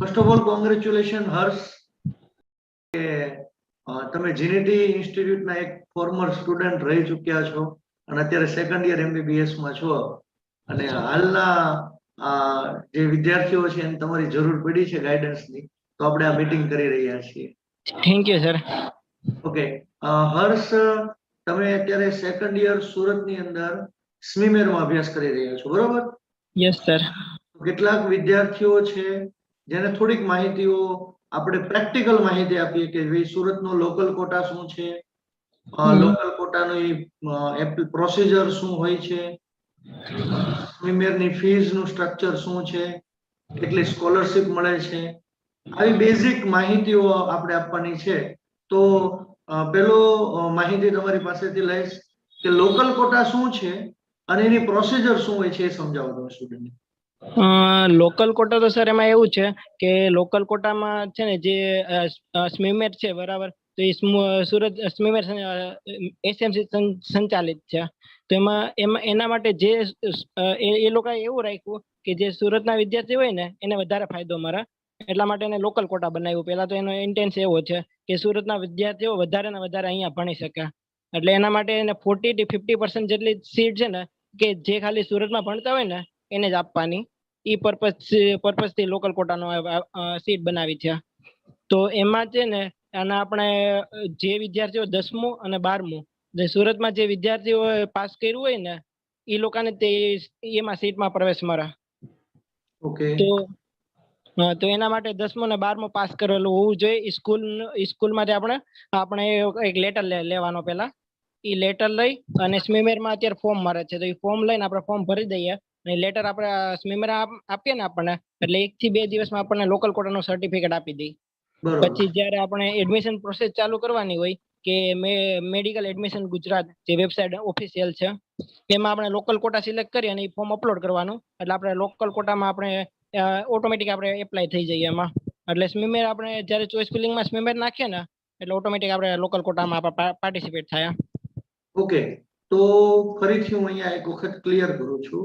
First of all congratulation Harsh કે તમે જીનીટી ઇન્સ્ટિટ્યૂટના એક ફોર્મર સ્ટુડન્ટ રહી ચૂક્યા છો અને અત્યારે સેકન્ડ યર એમબીબીએસમાં છો. અને હાલના જે વિદ્યાર્થીઓ છે એને તમારી જરૂર પડી છે ગાઈડન્સની તો આપણે આ મીટિંગ કરી રહ્યા છીએ. Thank you sir okay Harsh તમે અત્યારે સેકન્ડ યર સુરતની અંદર સ્મીમેરમાં અભ્યાસ કરી રહ્યા છો બરોબર? યસ સર કેટલાક વિદ્યાર્થીઓ છે જેને થોડીક માહિતીઓ આપણે પ્રેક્ટિકલ માહિતી આપીએ કે ભાઈ સુરતનો લોકલ કોટા શું છે. લોકલ કોટાની પ્રોસિજર શું હોય છે? પ્રીમિયરની ફીઝનું સ્ટ્રક્ચર શું છે? કેટલી સ્કોલરશિપ મળે છે? આવી બેઝિક માહિતીઓ આપણે આપવાની છે. તો પેલો માહિતી તમારી પાસેથી લઈશ કે લોકલ કોટા શું છે અને એની પ્રોસિજર શું હોય છે એ સમજાવો તમે સ્ટુડન્ટ લોકલ કોટા તો સર એમાં એવું છે કે લોકલ કોટામાં છે ને જે સ્મીમેટ છે, બરાબર? તો એ સુરત સ્મીમેટ એસએમસી સંચાલિત છે. તો એમાં એમાં, એના માટે જે એ લોકોએ એવું રાખ્યું કે જે સુરતના વિદ્યાર્થી હોય ને, એને વધારે ફાયદો મળે. એટલા માટે એને લોકલ કોટા બનાવ્યું. પહેલા તો એનો ઇન્ટેન્સ એવો છે કે સુરતના વિદ્યાર્થીઓ વધારે ને વધારે અહીંયા ભણી શકે. એટલે એના માટે એને ફોર્ટી થી ફિફ્ટી પર્સન્ટ જેટલી સીટ છે ને, કે જે ખાલી સુરતમાં ભણતા હોય ને એને જ આપવાની. ઈ પર્પઝથી લોકલ કોટાનો સીટ બનાવી છે. તો એમાં છે ને અને આપણે જે વિદ્યાર્થીઓ દસમું અને બારમું સુરતમાં જે વિદ્યાર્થીઓ પાસ કર્યું હોય ને એ લોકોને તે એમાં સીટમાં પ્રવેશ મળે. ઓકે. તો તો એના માટે દસમું ને બારમું પાસ કરેલું હોવું જોઈએ. સ્કૂલ સ્કૂલમાંથી આપણે આપણે એક લેટર લેવાનો પહેલા. એ લેટર લઈ અને સ્મીમેરમાં અત્યારે ફોર્મ મળે છે. તો એ ફોર્મ લઈને આપણે ફોર્મ ભરી દઈએ. અને લેટર આપણે સ્મીમેર આપીએ ને આપણને એટલે એક થી બે દિવસમાં આપણને લોકલ કોટાનું સર્ટિફિકેટ આપી દે પછી જ્યારે આપણે એડમિશન પ્રોસેસ ચાલુ કરવાની હોય કે મે મેડિકલ એડમિશન ગુજરાત જે વેબસાઇટ ઓફિશિયલ છે એમાં આપણે લોકલ કોટા સિલેક્ટ કરી અને એ ફોર્મ અપલોડ કરવાનું. એટલે આપણે લોકલ કોટામાં આપણે ઓટોમેટિક આપણે એપ્લાય થઈ જઈએ એમાં. એટલે સ્મીમેર આપણે જ્યારે ચોઇસ ફિલિંગમાં સ્મીમેર નાખીએ ને એટલે ઓટોમેટિક આપણે લોકલ કોટામાં આપણે પાર્ટિસિપેટ થયા. ઓકે તો ફરીથી હું અહીંયા એક વખત ક્લિયર કરું છું.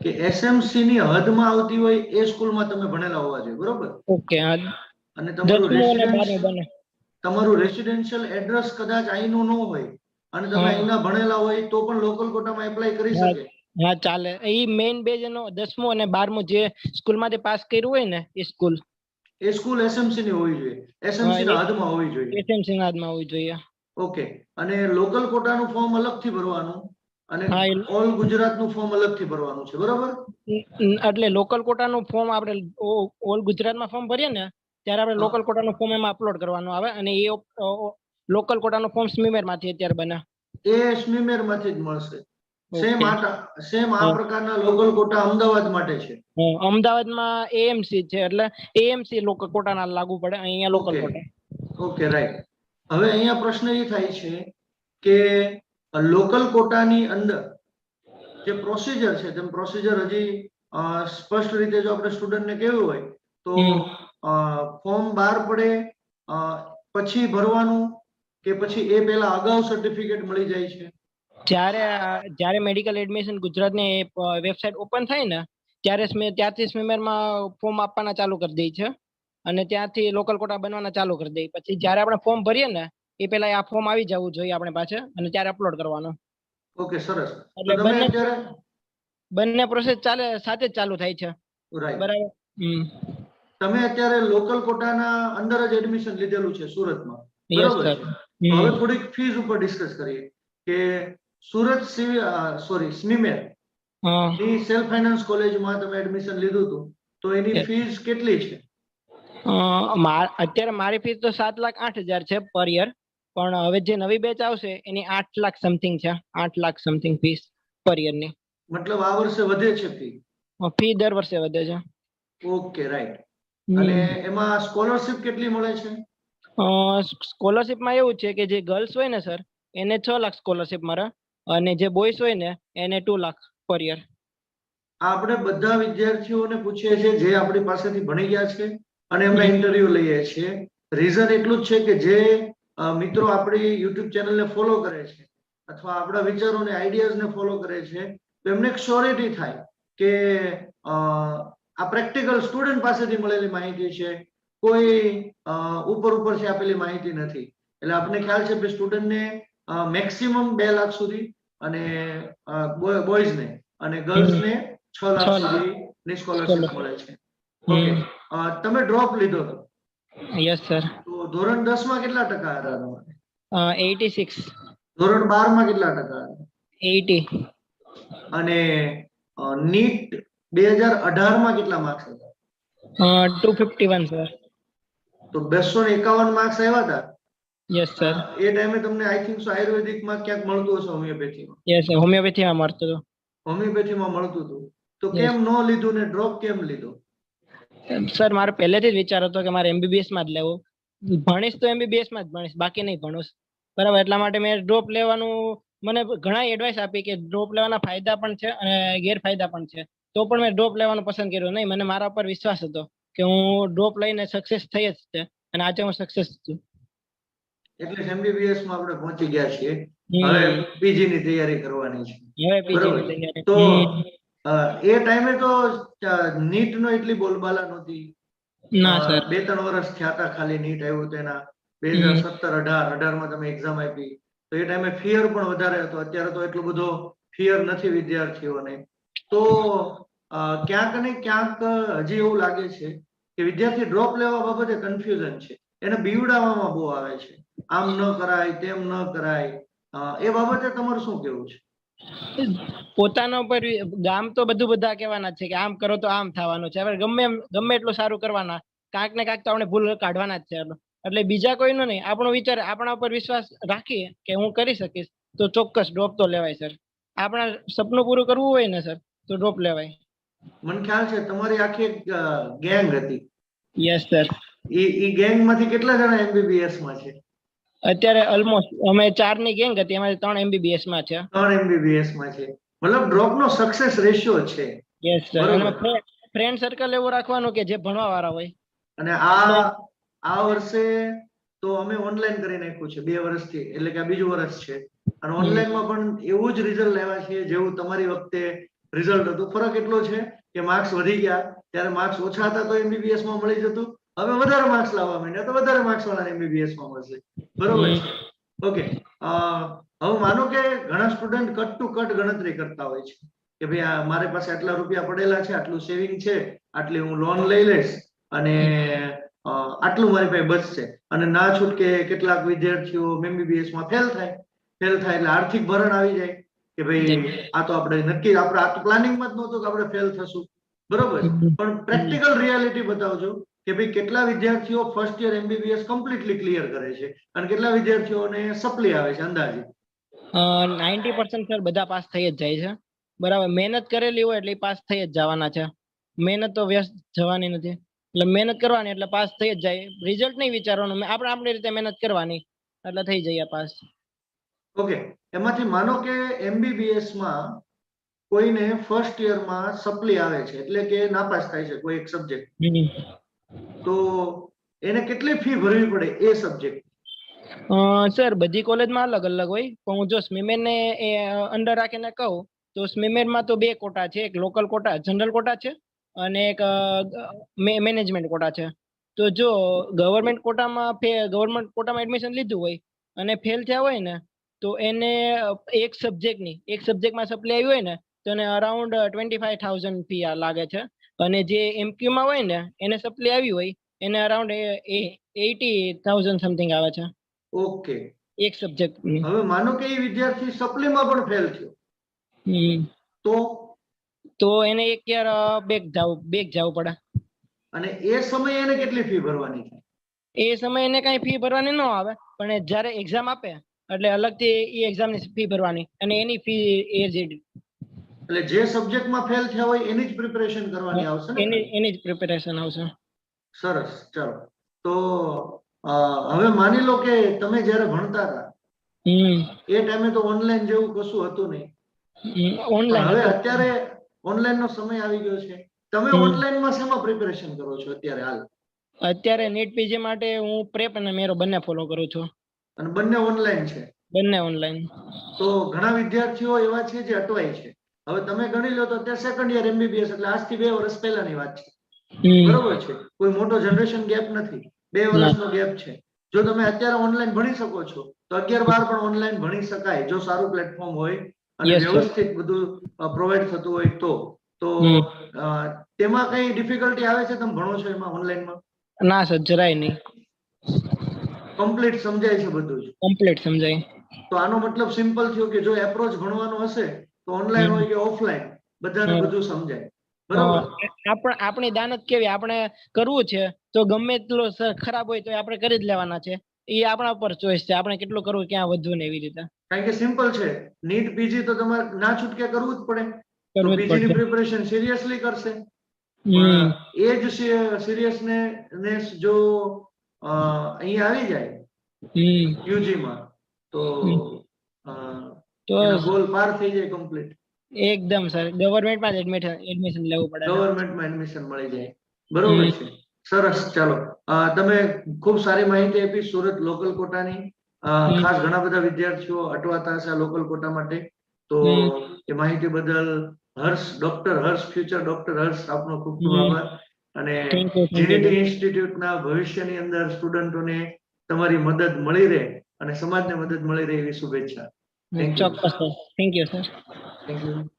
કે એસએમસી ની હદમાં આવતી હોય એ સ્કૂલમાં તમે ભણેલા હોવા જોઈએ બરોબર? ઓકે અને તમારું બને તમારું રેસિડેન્શિયલ એડ્રેસ કદાચ અહીંનું ન હોય અને તમે અહીંના ભણેલા હોય તો પણ લોકલ કોટામાં એપ્લાય કરી. શકે. હા ચાલે. એ મેઇન બે જેનો દસમું અને બારમું જે સ્કૂલમાંથી પાસ કર્યું હોય ને એ સ્કૂલ. એ સ્કૂલ એસએમસી ની હોવી જોઈએ. એસએમસી ના હાથમાં હદમાં હોવી જોઈએ. એસએમસી ના હાથમાં હોવી જોઈએ. ઓકે. અને લોકલ કોટાનું ફોર્મ અલગથી ભરવાનું. અને ઓલ ગુજરાતનું ફોર્મ અલગથી ભરવાનું છે બરોબર? એટલે લોકલ કોટાનું ફોર્મ આપણે ઓલ ગુજરાતમાં ફોર્મ ભરીએ ને ત્યારે આપણે. લોકલ કોટાનું ફોર્મ એમાં અપલોડ કરવાનું આવે અને એ લોકલ કોટાનું ફોર્મ સ્મીમેરમાંથી અત્યારે બને. એ સ્મીમેરમાંથી જ મળશે. સેમ આ સેમ આ પ્રકારના લોકલ કોટા અમદાવાદ માટે છે. અમદાવાદમાં એએમસી છે એટલે એએમસી લોકલ કોટાના લાગુ પડે અહીંયા લોકલ કોટા ઓકે રાઈટ હવે અહીંયા પ્રશ્ન એ થાય છે કે લોકલ કોટાની અંદર જે પ્રોસિજર છે તેમ પ્રોસિજર હજી સ્પષ્ટ રીતે જો આપણે સ્ટુડન્ટને કહેવું હોય તો. ફોર્મ બહાર પડે પછી ભરવાનું કે પછી એ પહેલા અગાઉ સર્ટિફિકેટ મળી જાય છે. જ્યારે જ્યારે મેડિકલ એડમિશન ગુજરાતની વેબસાઇટ ઓપન થાય ને ત્યારે ત્યારથી સ્મીમેરમાં ફોર્મ આપવાના ચાલુ કરી દે છે. અને ત્યાંથી લોકલ કોટા બનવાના ચાલુ કરી દે. પછી જ્યારે આપણે ફોર્મ ભરીએ ને એ પેલા આ ફોર્મ આવી જવું જોઈએ આપણે પાસે અને ત્યારે અપલોડ કરવાનો. ઓકે સરસ. એટલે બંને બંને પ્રોસેસ ચાલે સાથે જ ચાલુ થાય છે. બરાબર? તમે અત્યારે લોકલ કોટાના અંદર જ એડમિશન લીધેલું છે સુરતમાં. બરાબર હવે થોડીક ફીસ ઉપર ડિસ્કસ કરીએ કે સુરત સોરી સ્મીમેરની સેલ્ફ ફાઇનાન્સ કોલેજમાં તમે એડમિશન લીધું હતું. તો એની ફીસ કેટલી છે? અત્યારે મારી ફીસ તો સાત લાખ આઠ હજાર છે પર યર પણ હવે જે નવી બેચ આવશે એની આઠ લાખ સમથિંગ છે આઠ લાખ સમથિંગ ફીસ પર યરની. મતલબ આ વર્ષે વધે છે ફી ફી દર વર્ષે વધે છે. ઓકે રાઈટ અને એમાં સ્કોલરશિપ કેટલી મળે છે? સ્કોલરશિપમાં એવું છે કે જે ગર્લ્સ હોય ને સર એને છ લાખ સ્કોલરશિપ મળે અને જે બોયસ હોય ને એને ટુ લાખ પર યર આપણે બધા વિદ્યાર્થીઓને પૂછીએ છીએ જે આપણી પાસેથી ભણી ગયા છે અને એમના ઇન્ટરવ્યુ લઈએ છીએ. રીઝન એટલું જ છે કે જે મિત્રો આપણી યુટ્યુબ ચેનલને ફોલો કરે છે અથવા આપણા વિચારોને આઈડિયાઝને ફોલો કરે છે તો એમને એક શ્યોરિટી થાય કે આ પ્રેક્ટિકલ સ્ટુડન્ટ પાસેથી મળેલી માહિતી છે. કોઈ ઉપર ઉપરથી આપેલી માહિતી નથી. એટલે આપણને ખ્યાલ છે કે સ્ટુડન્ટને મેક્સિમમ બે લાખ સુધી અને બોયઝને અને ગર્લ્સને છ લાખ સુધી. સુધીની સ્કોલરશિપ મળે છે. ઓકે તમે ડ્રોપ લીધો હતો યસ સર ધોરણ દસમાં કેટલા ટકા હતા તમારે? એટી સિક્સ ધોરણ બારમાં કેટલા ટકા હતા? એટી અને નીટ બે હજાર અઢારમાં કેટલા માર્ક્સ હતા? ટુ ફિફ્ટી વન સર તો બસો ને એકાવન માર્ક્સ આવ્યા હતા? યસ સર એ ટાઈમે તમને આઈ થિંક સો આયુર્વેદિકમાં ક્યાંક મળતું હશે હોમિયોપેથીમાં યસ હોમિયોપેથીમાં મળતો હતો. હોમિયોપેથીમાં મળતું હતું. તો કેમ નો લીધું ને ડ્રોપ કેમ લીધો? સર મારો પહેલેથી જ વિચાર હતો કે મારે એમબીબીએસમાં જ લેવું. ભણીશ તો એમબીબીએસમાં જ ભણીશ બાકી નહીં ભણું બરાબર એટલા માટે મેં ડ્રોપ લેવાનું મને ઘણા એડવાઇસ આપી કે ડ્રોપ લેવાના ફાયદા પણ છે અને ગેરફાયદા પણ છે. તો પણ મેં ડ્રોપ લેવાનું પસંદ કર્યું. નહીં મને મારા પર વિશ્વાસ હતો કે હું ડ્રોપ લઈને સક્સેસ થઈ જ છે અને આજે હું સક્સેસ છું. એટલે એમબીબીએસમાં આપણે પહોંચી ગયા છીએ. હવે. પીજી ની તૈયારી કરવાની છે. હવે પીજી ની તૈયારી. તો એ ટાઈમે તો નીટ નો એટલી બોલબાલા નહોતી. ના સર. બે ત્રણ વર્ષ થયા હતા ખાલી નીટ આવ્યું તેના બે હજાર સત્તર અઢાર અઢારમાં તમે એક્ઝામ આપી. તો એ ટાઈમે ફિયર પણ વધારે હતો. અત્યારે તો એટલો બધો ફિયર નથી વિદ્યાર્થીઓને. તો ક્યાંક ને ક્યાંક હજી એવું લાગે છે કે વિદ્યાર્થી ડ્રોપ લેવા બાબતે કન્ફ્યુઝન છે. એને બીવડાવવામાં બહુ આવે છે. આમ ન કરાય તેમ ન કરાય. એ બાબતે તમારું શું કેવું છે? પોતાના ઉપર ગામ તો બધું બધા કહેવાના છે કે આમ કરો તો આમ થવાનું છે. હવે ગમે એમ ગમે એટલું સારું કરવાના. કાંઈક ને કાંઈક તો આપણે ભૂલ કાઢવાના જ છે. એટલે બીજા કોઈનો નહીં. આપણો વિચાર આપણા ઉપર વિશ્વાસ રાખીએ કે હું કરી શકીશ તો ચોક્કસ ડ્રોપ તો લેવાય સર. આપણા સપનું પૂરું કરવું હોય ને સર તો ડ્રોપ લેવાય. મને ખ્યાલ છે તમારી આખી એક ગેંગ હતી. Yes sir. એ એ ગેંગમાંથી કેટલા જણા એમબીબીએસમાં છે? અત્યારે ઓલમોસ્ટ અમે ચારની ગેંગ હતી એમાંથી ત્રણ એમબીબીએસમાં છે. ત્રણ એમબીબીએસમાં છે. મતલબ ડ્રોપ નો સક્સેસ રેશિયો છે. યસ સર અને ફ્રેન્ડ સર્કલ એવું રાખવાનું કે જે ભણવા વાળા હોય. અને આ આ વર્ષે તો અમે ઓનલાઈન કરી નાખ્યું છે બે વર્ષથી. એટલે કે આ બીજું વર્ષ છે. અને ઓનલાઈનમાં પણ એવું જ રિઝલ્ટ લેવા છે જેવું તમારી વખતે રિઝલ્ટ હતું. ફરક એટલો છે કે માર્ક્સ વધી ગયા. ત્યારે માર્ક્સ ઓછા હતા તો એમબીબીએસમાં મળી જતું. હવે વધારે માર્ક્સ લાવવા માંડ્યા તો વધારે માર્ક્સ વાળા એમબીબીએસમાં મળશે. બરોબર ઓકે હવે માનો કે ઘણા સ્ટુડન્ટ કટ ટુ કટ ગણતરી કરતા હોય છે. કે ભાઈ આ મારી પાસે આટલા રૂપિયા પડેલા છે આટલું સેવિંગ છે આટલી હું લોન લઈ લઈશ અને આટલું મારી પાસે બચશે. અને ના છૂટકે કેટલાક વિદ્યાર્થીઓ એમબીબીએસમાં ફેલ થાય. ફેલ થાય એટલે આર્થિક ભરણ આવી જાય. કે ભાઈ આ તો આપણે નક્કી આપણે આ તો પ્લાનિંગમાં જ નહોતું કે આપણે ફેલ થશું. બરોબર? પણ પ્રેક્ટિકલ રિયાલિટી બતાવજો. કે ભાઈ કેટલા વિદ્યાર્થીઓ first year MBBS completely clear કરે છે? અને કેટલા વિદ્યાર્થીઓને સપ્લી આવે છે અંદાજે? નાઇન્ટી પર્સન્ટ સર બધા પાસ થઈ જ જાય છે. બરાબર મહેનત કરેલી હોય એટલે પાસ થઈ જ જવાના છે. મહેનત તો વ્યસ્ત જવાની નથી. એટલે મહેનત કરવાની એટલે પાસ થઈ જ જાય. રિઝલ્ટ નહીં વિચારવાનું આપણે આપણી રીતે મહેનત કરવાની એટલે થઈ જઈએ પાસ. ઓકે એમાંથી માનો કે એમબીબીએસમાં કોઈને ફર્સ્ટ યરમાં સપ્લી આવે છે એટલે કે નાપાસ થાય છે કોઈ એક સબ્જેક્ટ તો એને કેટલી ફી ભરવી પડે એ સબ્જેક્ટ સર બધી કોલેજમાં અલગ અલગ હોય. પણ હું જો સ્મીમેનને એ અંડર રાખીને કહું, તો સ્મીમેનમાં તો બે કોટા છે. એક લોકલ કોટા જનરલ કોટા છે અને એક મેનેજમેન્ટ કોટા છે. તો જો ગવર્મેન્ટ કોટામાં ગવર્મેન્ટ કોટામાં એડમિશન લીધું હોય અને ફેલ થયા હોય ને, તો એને એક સબ્જેક્ટની એક સબ્જેક્ટમાં સપ્લાય આવી હોય ને, તો એને around twenty five thousand fee લાગે છે. અને જે એમક્યુમાં હોય ને એને સપ્લી આવી હોય એને અરાઉન્ડ એટી થાઉઝન્ડ સમથિંગ આવે છે. ઓકે એક સબ્જેક્ટ હવે માનો કે એ વિદ્યાર્થી સપ્લીમાં પણ ફેલ થયો. તો? તો એને એક યર બેક જાવ બેક જવું પડે. અને એ સમયે એને કેટલી ફી ભરવાની થાય? એ સમયે એને કઈ ફી ભરવાની ન આવે પણ જ્યારે એક્ઝામ આપે એટલે અલગથી એ એક્ઝામની ફી ભરવાની અને એની ફી એ જ એટલે જે સબ્જેક્ટમાં ફેલ થયા હોય એની જ પ્રિપેરેશન કરવાની આવશે ને? એની એની જ પ્રિપેરેશન આવશે. સરસ ચાલો. તો હવે માની લો કે તમે જ્યારે ભણતા હતા એ ટાઈમે તો ઓનલાઈન જેવું કશું હતું નહીં. ઓનલાઈન હવે અત્યારે ઓનલાઈન નો સમય આવી ગયો છે. તમે. ઓનલાઈનમાં શેમાં પ્રિપેરેશન કરો છો અત્યારે હાલ? અત્યારે નીટ પીજી માટે હું પ્રેપ અને મેરો બંને ફોલો કરું છું. અને બંને ઓનલાઈન છે? બંને ઓનલાઈન તો ઘણા વિદ્યાર્થીઓ એવા છે જે અટવાય છે. હવે તમે ગણી લો તો અત્યારે સેકન્ડ યર એમબીબીએસ એટલે આજથી બે વર્ષ પહેલાની વાત છે. બરોબર છે? કોઈ મોટો જનરેશન ગેપ નથી. બે વર્ષનો ગેપ છે. જો તમે અત્યારે ઓનલાઈન ભણી શકો છો તો અગિયાર બાર પણ ઓનલાઈન ભણી શકાય. જો સારું પ્લેટફોર્મ હોય અને વ્યવસ્થિત બધું પ્રોવાઈડ થતું હોય તો. તો તેમાં કઈ ડિફિકલ્ટી આવે છે તમે ભણો છો એમાં ઓનલાઈનમાં ના સર જરાય નહીં. કમ્પ્લીટ સમજાય છે બધું જ. કમ્પ્લીટ સમજાય. તો આનો મતલબ સિમ્પલ થયો કે જો એપ્રોચ ભણવાનો હશે તો ઓનલાઈન હોય કે ઓફલાઈન બધાને બધું સમજાય. બરાબર? આપણે આપણી દાનત કેવી? આપણે કરવું છે તો ગમે એટલો ખરાબ હોય તો આપણે કરી જ લેવાના છે. એ આપણા ઉપર ચોઈસ છે. આપણે કેટલું કરવું ક્યાં વધવું ને એવી રીતે. કારણ કે સિમ્પલ છે. નીટ પીજી તો તમારે ના છૂટકે કરવું જ પડે. પીજીની જ ની પ્રિપરેશન સિરિયસલી કરશે. એ જ સિરિયસનેસ જો અ, અહીંયા આવી જાય યુજીમાં તો તો ગોલ પાર થઈ જાય કમ્પ્લીટ એકદમ સર. ગવર્મેન્ટમાં જ એડમિશન એડમિશન લેવું પડે. ગવર્મેન્ટમાં એડમિશન મળી જાય. બરોબર છે. સરસ. ચાલો. તમે ખૂબ સારી માહિતી આપી સુરત લોકલ કોટાની ખાસ ઘણા બધા વિદ્યાર્થીઓ અટવાતા હશે લોકલ કોટા માટે. તો એ માહિતી બદલ Harsh doctor Harsh future doctor Harsh આપનો ખૂબ ખૂબ આભાર. અને જીડીટી ઇન્સ્ટિટ્યૂટના ભવિષ્યની અંદર સ્ટુડન્ટોને તમારી મદદ મળી રહે અને સમાજને મદદ મળી રહે એવી શુભેચ્છા. ચોક્કસ sir thank you sir thank you